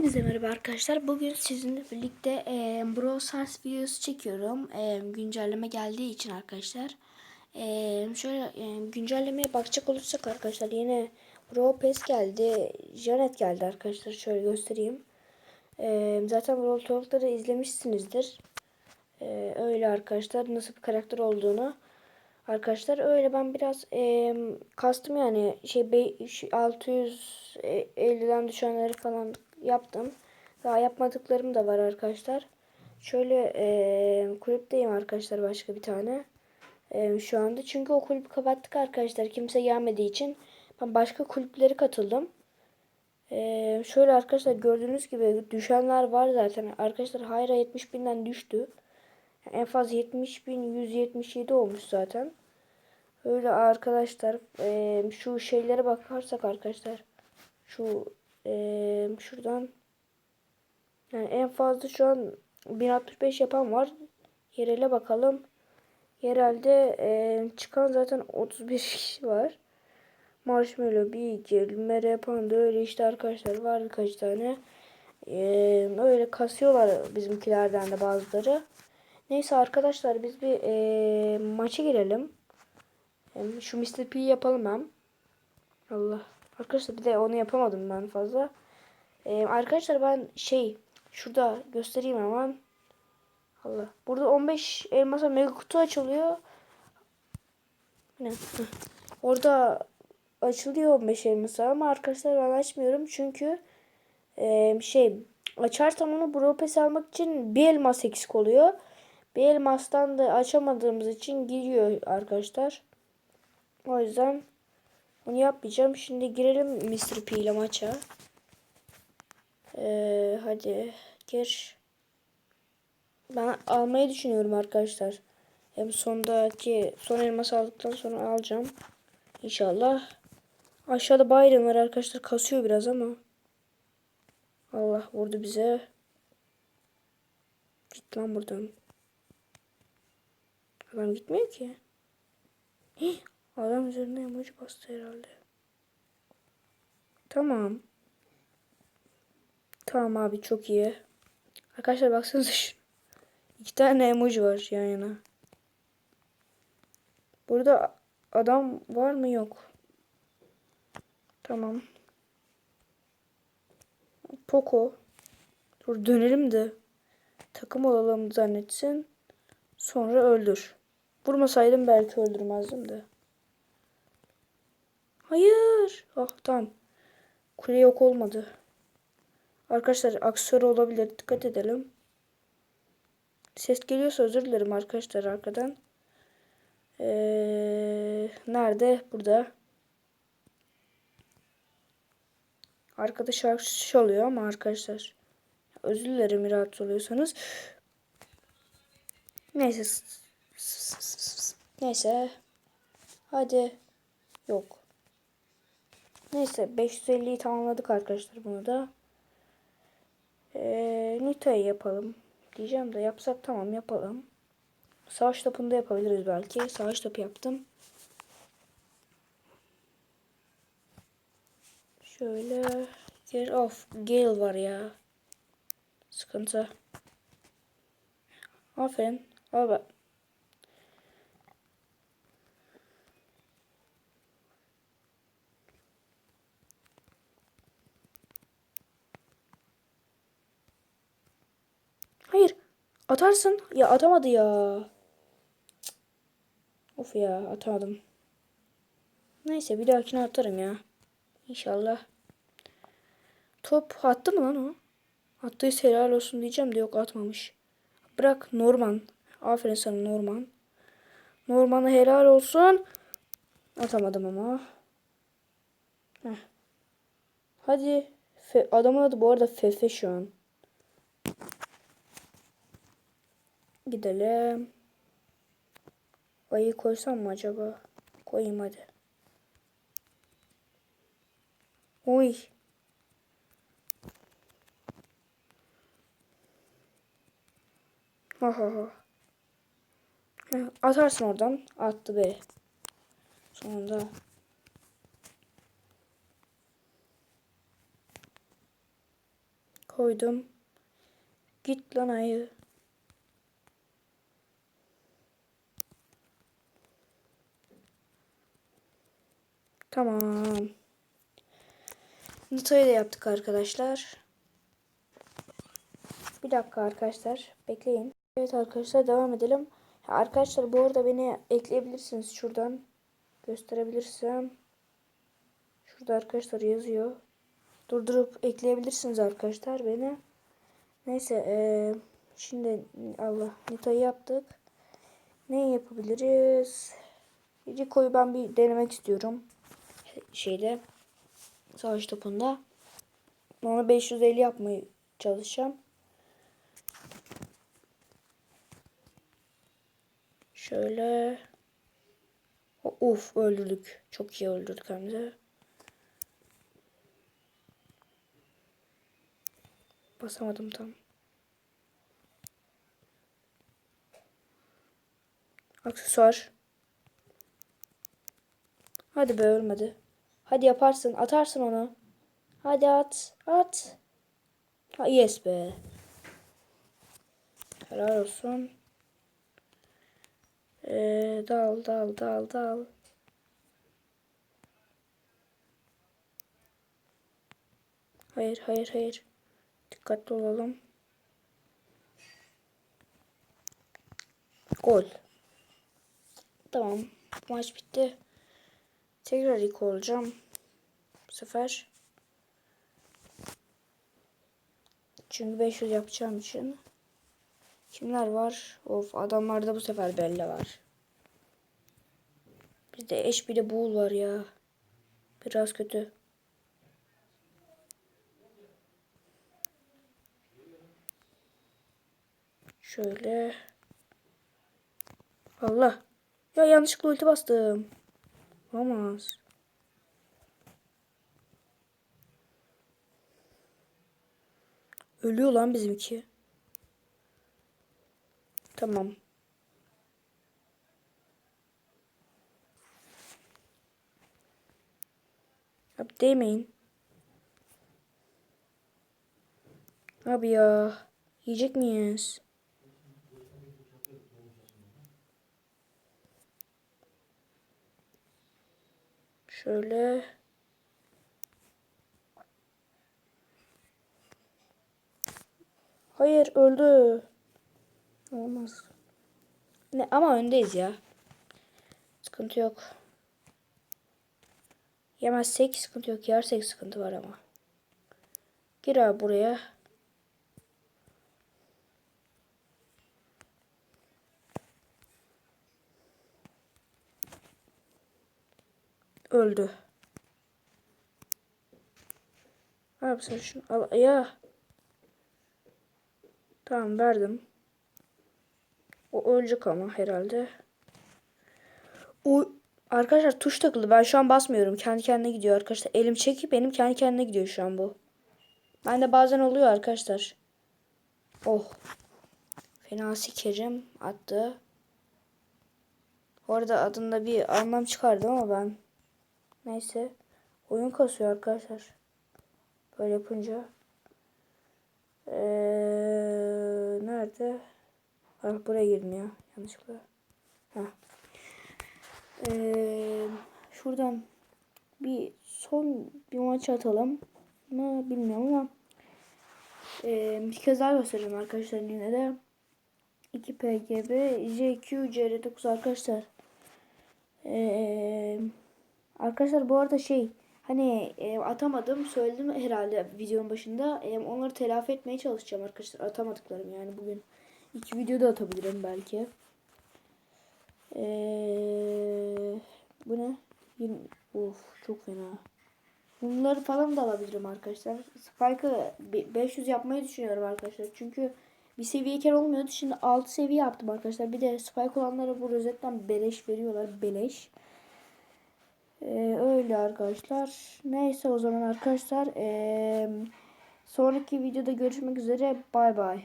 Hepinize merhaba arkadaşlar. Bugün sizinle birlikte e, Brawl Stars videosu çekiyorum. E, güncelleme geldiği için arkadaşlar. E, şöyle e, güncellemeye bakacak olursak arkadaşlar yine Brawl Pass geldi. Janet geldi arkadaşlar. Şöyle göstereyim. E, zaten Brawl Talk'ları izlemişsinizdir. E, öyle arkadaşlar nasıl bir karakter olduğunu. Arkadaşlar öyle ben biraz e, kastım yani şey be, şu 650'den düşenleri falan yaptım. Daha yapmadıklarım da var arkadaşlar. Şöyle e, kulüpteyim arkadaşlar başka bir tane. E, şu anda çünkü o kulübü kapattık arkadaşlar. Kimse gelmediği için ben başka kulüpleri katıldım. E, şöyle arkadaşlar gördüğünüz gibi düşenler var zaten. Arkadaşlar Hayra 70 binden düştü. En fazla 70 bin 177 olmuş zaten. Öyle arkadaşlar e, şu şeylere bakarsak arkadaşlar şu e, şuradan yani en fazla şu an 1065 yapan var. Yerele bakalım. Yerelde e, çıkan zaten 31 kişi var. Marshmallow, Beagle, Mere Panda öyle işte arkadaşlar var birkaç tane. E, öyle kasıyorlar bizimkilerden de bazıları. Neyse arkadaşlar biz bir e, maça girelim. Şu Mr. P yapalım hem. Allah. Arkadaşlar bir de onu yapamadım ben fazla. Ee, arkadaşlar ben şey şurada göstereyim hemen. Allah. Burada 15 elmasa mega kutu açılıyor. Ne? Orada açılıyor 15 elmasa ama arkadaşlar ben açmıyorum çünkü e, şey açarsam onu Bropes almak için bir elmas eksik oluyor. Bir elmastan da açamadığımız için giriyor arkadaşlar. O yüzden onu yapmayacağım. Şimdi girelim Mr. P ile maça. Ee, hadi gir. Ben almayı düşünüyorum arkadaşlar. Hem sondaki son elması aldıktan sonra alacağım. İnşallah. Aşağıda Byron var arkadaşlar. Kasıyor biraz ama. Allah vurdu bize. Git lan buradan. Adam gitmiyor ki. Adam üzerine emoji bastı herhalde. Tamam. Tamam abi çok iyi. Arkadaşlar baksanıza şu. İki tane emoji var yan yana. Burada adam var mı yok. Tamam. Poco. Dur dönelim de. Takım olalım zannetsin. Sonra öldür. Vurmasaydım belki öldürmezdim de. Hayır. Ah tamam. Kule yok olmadı. Arkadaşlar aksiyonu olabilir. Dikkat edelim. Ses geliyorsa özür dilerim arkadaşlar arkadan. Ee, nerede? Burada. Arkada şarkı çalıyor ama arkadaşlar. Özür dilerim rahatsız oluyorsanız. Neyse. Neyse. Hadi. Yok. Neyse 550'yi tamamladık arkadaşlar bunu da. Ee, Nita'yı yapalım. Diyeceğim de yapsak tamam yapalım. Savaş topunu da yapabiliriz belki. Savaş topu yaptım. Şöyle. Gel of. Gale var ya. Sıkıntı. Aferin. Al bak. Hayır. Atarsın. Ya atamadı ya. Of ya atamadım. Neyse bir dahakine atarım ya. İnşallah. Top attı mı lan o? Attıysa helal olsun diyeceğim de yok atmamış. Bırak Norman. Aferin sana Norman. Norman'a helal olsun. Atamadım ama. Heh. Hadi. Fe Adamın adı bu arada Fefe şu an. Gidelim. Ayı koysam mı acaba? Koyayım hadi. Oy. Ha ha ha. Atarsın oradan. Attı be. Sonunda. koydum. Git lan ayı. Tamam. Nita'yı da yaptık arkadaşlar. Bir dakika arkadaşlar. Bekleyin. Evet arkadaşlar devam edelim. Arkadaşlar bu arada beni ekleyebilirsiniz şuradan. Gösterebilirsem. Şurada arkadaşlar yazıyor. Durdurup ekleyebilirsiniz arkadaşlar beni. Neyse eee, şimdi Allah Nita'yı yaptık. Ne yapabiliriz? Rico'yu ben bir denemek istiyorum. Şeyde savaş topunda. Onu 550 yapmaya çalışacağım. Şöyle. Uf öldürdük. Çok iyi öldürdük hem de. Basamadım tam. Aksesuar. Hadi be ölmedi. Hadi yaparsın. Atarsın onu. Hadi at. At. Ha, yes be. Helal olsun. Ee, dal dal dal dal. Hayır hayır hayır. Dikkatli olalım. Gol. Tamam. Maç bitti. Tekrar ilk olacağım. Bu sefer. Çünkü 500 yapacağım için. Kimler var? Of adamlarda bu sefer belli var. Bizde eş bir de buğul var ya. Biraz kötü. Şöyle. Allah. Ya yanlışlıkla ulti bastım. Olamaz. Ölüyor lan bizimki. Tamam. Abi değmeyin. Abi ya. Yiyecek miyiz? Şöyle. Hayır öldü. Olmaz. Ne ama öndeyiz ya. Sıkıntı yok. Yemezsek sıkıntı yok. Yersek sıkıntı var ama. Gir abi buraya. Öldü. Abi sen şunu al. Ya. Tamam verdim. O ölecek ama herhalde. O arkadaşlar tuş takıldı. Ben şu an basmıyorum. Kendi kendine gidiyor arkadaşlar. Elim çekip benim kendi kendine gidiyor şu an bu. Ben de bazen oluyor arkadaşlar. Oh. Fena sikerim attı. Orada adında bir anlam çıkardım ama ben. Neyse. Oyun kasıyor arkadaşlar. Böyle yapınca. Ee, nerede? Ah, buraya girdim ya. Yanlışlıkla. Heh. Ee, şuradan bir son bir maç atalım mı bilmiyorum ama ee, bir kez daha göstereceğim arkadaşlar yine de 2 PGB JQ CR9 arkadaşlar ee, arkadaşlar bu arada şey hani e, atamadım söyledim herhalde videonun başında e, onları telafi etmeye çalışacağım arkadaşlar atamadıklarım yani bugün iki video da atabilirim belki ee, bu ne? Yirmi- Of çok fena. Bunları falan da alabilirim arkadaşlar. Spike'ı bi- 500 yapmayı düşünüyorum arkadaşlar. Çünkü bir seviyeyken olmuyordu. Şimdi 6 seviye yaptım arkadaşlar. Bir de Spike olanlara bu rozetten beleş veriyorlar. Beleş. Ee, öyle arkadaşlar. Neyse o zaman arkadaşlar. Ee, sonraki videoda görüşmek üzere. Bay bay.